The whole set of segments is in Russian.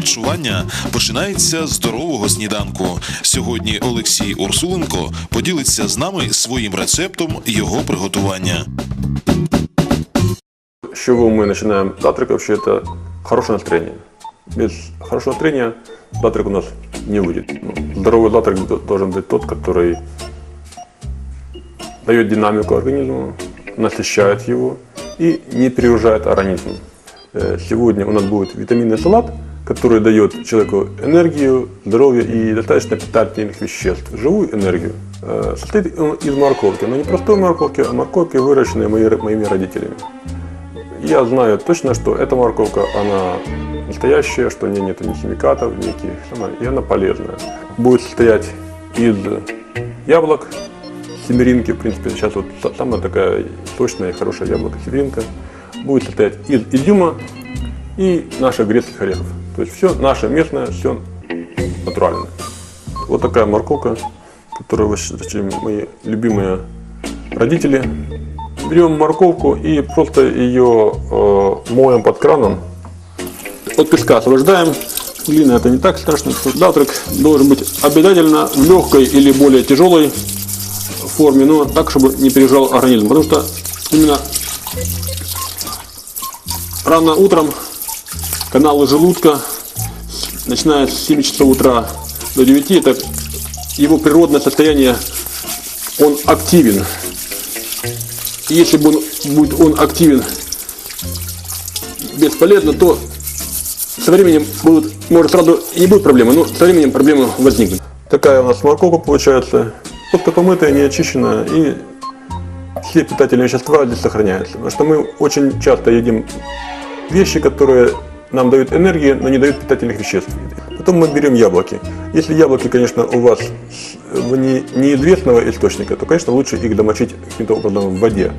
харчування починається з здорового сніданку. Сьогодні Олексій Урсуленко поділиться з нами своїм рецептом його приготування. С чего мы начинаем завтрак? Вообще это хорошее настроение. Без хорошего настроения завтрак у нас не выйдет. Ну, Здоровый завтрак д- должен быть тот, который дает динамику организму, насыщает его и не перегружает организм. Э, Сегодня у нас будет витаминный салат, который дает человеку энергию, здоровье и достаточно питательных веществ, живую энергию. Э, Состоит он из морковки, но не простой морковки, а морковки, выращенной мои- моими родителями. Я знаю точно, что эта морковка, она настоящая, что в ней нет ни химикатов, никаких, и она полезная. Будет состоять из яблок, семеринки, в принципе, сейчас вот са- самая такая сочная и хорошая яблоко, семеринка. Будет состоять из изюма и наших грецких орехов. То есть все наше местное, все натуральное. Вот такая морковка, которую мои любимые родители берем морковку и просто ее э, моем под краном. От песка освобождаем. Глина это не так страшно. Завтрак должен быть обязательно в легкой или более тяжелой форме, но так, чтобы не пережал организм. Потому что именно рано утром каналы желудка, начиная с 7 часов утра до 9, это его природное состояние, он активен. Если бы он, будет он активен бесполезно, то со временем будут, может сразу и не будет проблемы, но со временем проблемы возникнут. Такая у нас морковка получается, просто помытая, не очищенная, и все питательные вещества здесь сохраняются. Потому что мы очень часто едим вещи, которые нам дают энергии, но не дают питательных веществ. Потом мы берем яблоки. Если яблоки, конечно, у вас не, неизвестного источника, то, конечно, лучше их домочить каким-то образом в воде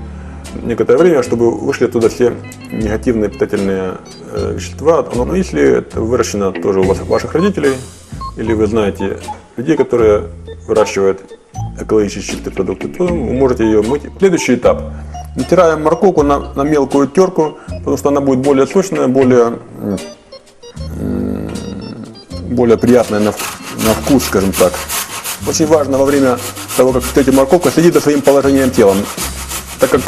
некоторое время, чтобы вышли оттуда все негативные питательные э, вещества. Но если это выращено тоже у вас, ваших родителей, или вы знаете людей, которые выращивают экологически чистые продукты, то вы можете ее мыть. Следующий этап. Натираем морковку на, на мелкую терку, потому что она будет более сочная, более, более приятная на, на вкус, скажем так. Очень важно во время того, как встретите морковку, следить за своим положением тела, так как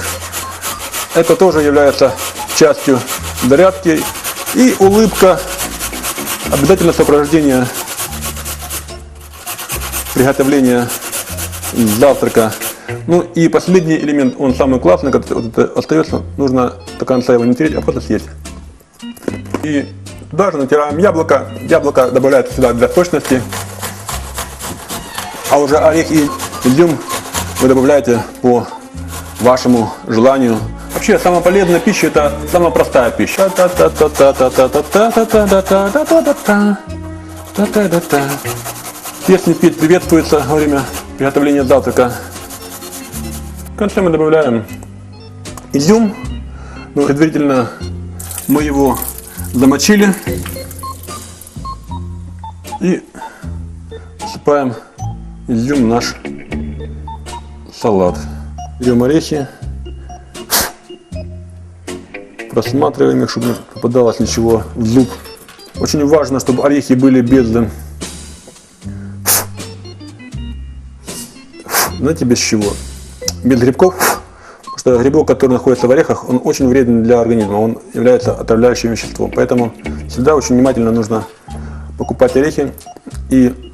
это тоже является частью зарядки. И улыбка, обязательно сопровождение приготовления завтрака. Ну и последний элемент, он самый классный, когда вот это остается, нужно до конца его не тереть, а просто съесть. И даже натираем яблоко. Яблоко добавляется сюда для сочности. А уже орех и изюм вы добавляете по вашему желанию. Вообще, самая полезная пища – это самая простая пища. Песни петь приветствуется во время приготовления завтрака. В конце мы добавляем изюм. Ну, предварительно мы его замочили. И посыпаем изюм в наш салат. Берем орехи, просматриваем их, чтобы не попадалось ничего в зуб. Очень важно, чтобы орехи были без, знаете, без чего? Без грибков. Потому что грибок, который находится в орехах, он очень вреден для организма, он является отравляющим веществом. Поэтому всегда очень внимательно нужно покупать орехи и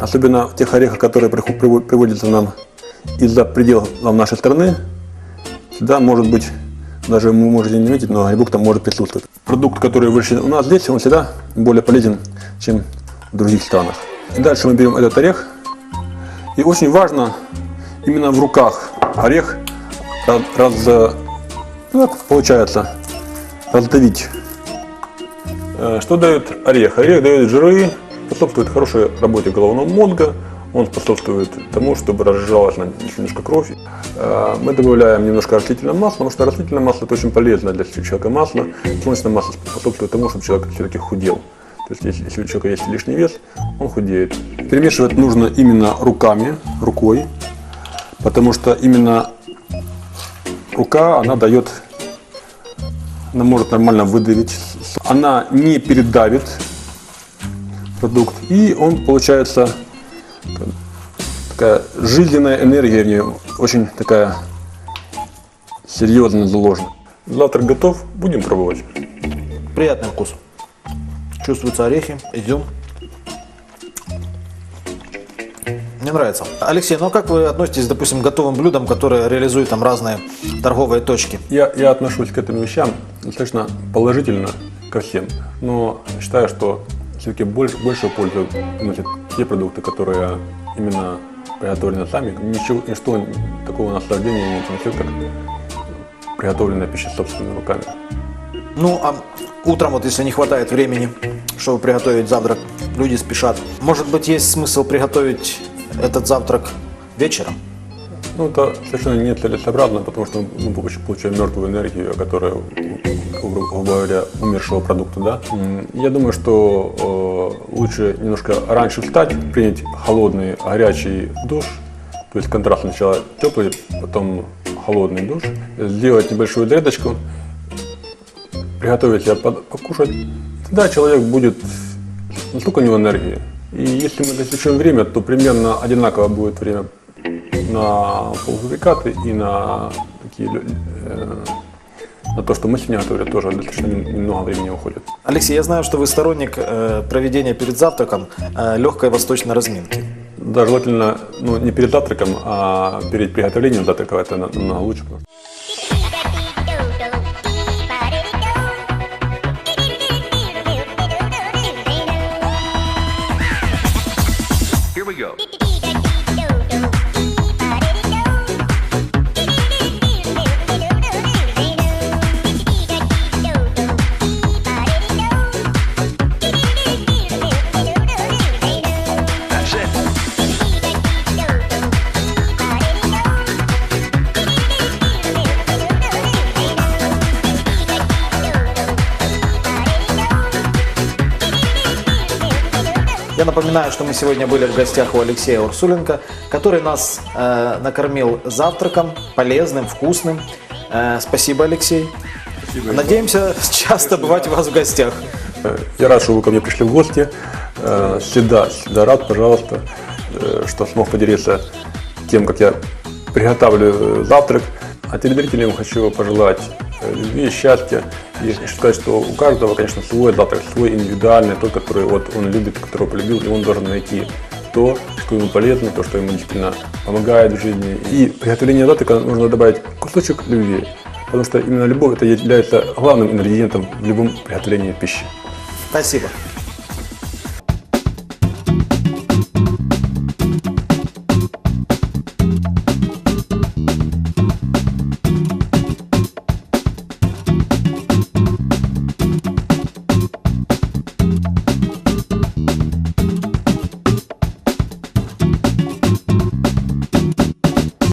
особенно тех орехах, которые приводятся нам из-за пределов нашей страны, всегда может быть, даже вы можете не заметить, но грибок там может присутствовать. Продукт, который выращен у нас здесь, он всегда более полезен, чем в других странах. И дальше мы берем этот орех. И очень важно именно в руках орех раз, ну, получается, раздавить. Э, Что дает орех? Орех дает жиры, способствует хорошей работе головного мозга, он способствует тому, чтобы разжижалась на- немножко кровь. Э, Мы добавляем немножко растительного масла, потому что растительное масло это очень полезно для человека масло. Солнечное масло способствует тому, чтобы человек все-таки худел. То есть если, если у человека есть лишний вес, он худеет. Перемешивать нужно именно руками, рукой, потому что именно рука, она дает, она может нормально выдавить. Она не передавит продукт. И он получается такая жизненная энергия в нем, очень такая серьезно заложена. Завтрак готов, будем пробовать. Приятный вкус. Чувствуются орехи, изюм. Мне нравится. Алексей, ну а как вы относитесь, допустим, к готовым блюдам, которые реализуют там разные торговые точки? Я, я отношусь к этим вещам достаточно положительно ко всем, но считаю, что все-таки больше, большую пользу приносят те продукты, которые именно приготовлены сами. Ничего, ничто такого наслаждения не принесет, как приготовленная пища собственными руками. Ну, а утром, вот если не хватает времени, чтобы приготовить завтрак, люди спешат. Может быть, есть смысл приготовить этот завтрак вечером? Ну, это совершенно нецелесообразно, потому что мы получ- получаем мертвую энергию, которая, грубо говоря, умершего продукта, да. Я думаю, что э, лучше немножко раньше встать, принять холодный, горячий душ, то есть контраст сначала теплый, потом холодный душ, сделать небольшую зарядочку, приготовить себе покушать, тогда человек будет не столько у него энергии. И если мы засечем время, то примерно одинаково будет время на полуфабрикаты и на такие э, на то, что мы сегодня готовили, тоже достаточно нем- немного времени уходит. Алексей, я знаю, что вы сторонник э, проведения перед завтраком э, легкой восточной разминки. Да, желательно ну, не перед завтраком, а перед приготовлением завтрака это на- намного лучше. потому что напоминаю, что мы сегодня были в гостях у Алексея Урсуленко, который нас э, накормил завтраком, полезным, вкусным. Э, спасибо, Алексей. Надеемся часто бывать у вас в гостях. Э, Я рад, что вы ко мне пришли в гости. Э, Всегда, всегда рад, пожалуйста, э, что смог поделиться тем, как я приготавливаю завтрак. А телезрителям хочу пожелать любви, счастья. И хочу сказать, что у каждого, конечно, свой завтрак, свой индивидуальный, тот, который вот он любит, которого полюбил, и он должен найти то, что ему полезно, то, что ему действительно помогает в жизни. И приготовление завтрака нужно добавить кусочек любви, потому что именно любовь это является главным ингредиентом в любом приготовлении пищи. Спасибо.